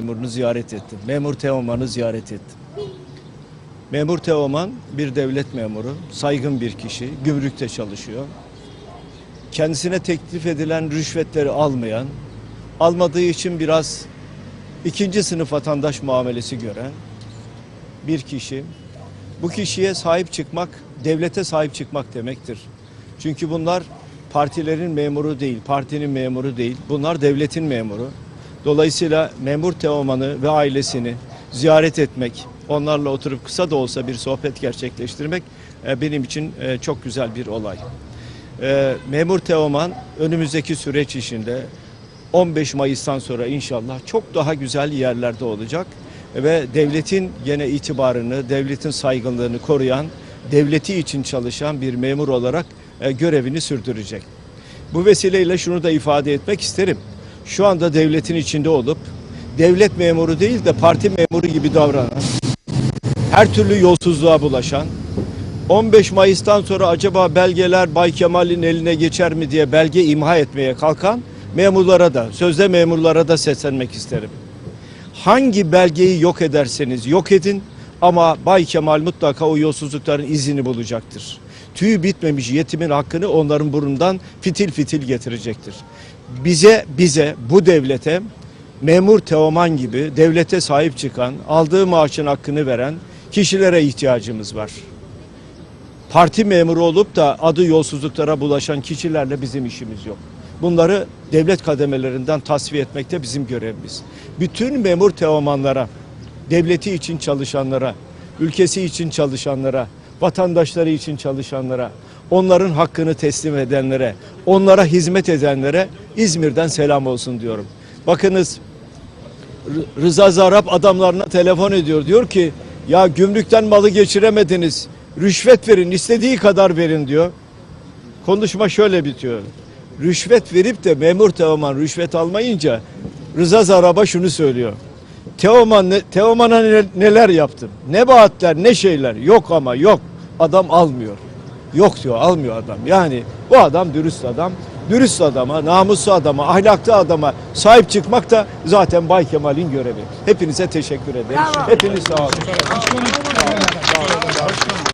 memurunu ziyaret ettim. Memur Teoman'ı ziyaret ettim. Memur Teoman bir devlet memuru, saygın bir kişi, gümrükte çalışıyor. Kendisine teklif edilen rüşvetleri almayan, almadığı için biraz ikinci sınıf vatandaş muamelesi gören bir kişi. Bu kişiye sahip çıkmak, devlete sahip çıkmak demektir. Çünkü bunlar partilerin memuru değil, partinin memuru değil. Bunlar devletin memuru. Dolayısıyla memur Teoman'ı ve ailesini ziyaret etmek, onlarla oturup kısa da olsa bir sohbet gerçekleştirmek e, benim için e, çok güzel bir olay. E, Memur Teoman önümüzdeki süreç içinde 15 Mayıs'tan sonra inşallah çok daha güzel yerlerde olacak ve devletin gene itibarını, devletin saygınlığını koruyan, devleti için çalışan bir memur olarak görevini sürdürecek. Bu vesileyle şunu da ifade etmek isterim. Şu anda devletin içinde olup devlet memuru değil de parti memuru gibi davranan, her türlü yolsuzluğa bulaşan, 15 Mayıs'tan sonra acaba belgeler Bay Kemal'in eline geçer mi diye belge imha etmeye kalkan memurlara da, sözde memurlara da seslenmek isterim. Hangi belgeyi yok ederseniz yok edin ama Bay Kemal mutlaka o yolsuzlukların izini bulacaktır. Tüyü bitmemiş yetimin hakkını onların burnundan fitil fitil getirecektir. Bize, bize, bu devlete memur Teoman gibi devlete sahip çıkan, aldığı maaşın hakkını veren kişilere ihtiyacımız var. Parti memuru olup da adı yolsuzluklara bulaşan kişilerle bizim işimiz yok. Bunları devlet kademelerinden tasfiye etmek de bizim görevimiz. Bütün memur teomanlara, devleti için çalışanlara, ülkesi için çalışanlara, vatandaşları için çalışanlara, onların hakkını teslim edenlere, onlara hizmet edenlere İzmir'den selam olsun diyorum. Bakınız Rıza Zarap adamlarına telefon ediyor. Diyor ki ya gümrükten malı geçiremediniz. Rüşvet verin istediği kadar verin diyor. Konuşma şöyle bitiyor. Rüşvet verip de memur Teoman rüşvet almayınca Rıza Zarap'a şunu söylüyor. Teoman Teoman'a ne- neler yaptım? Ne vaatler ne şeyler yok ama yok. Adam almıyor. Yok diyor almıyor adam. Yani bu adam dürüst adam. Dürüst adama, namuslu adama, ahlaklı adama sahip çıkmak da zaten Bay Kemal'in görevi. Hepinize teşekkür ederim. Hepiniz sağ olun.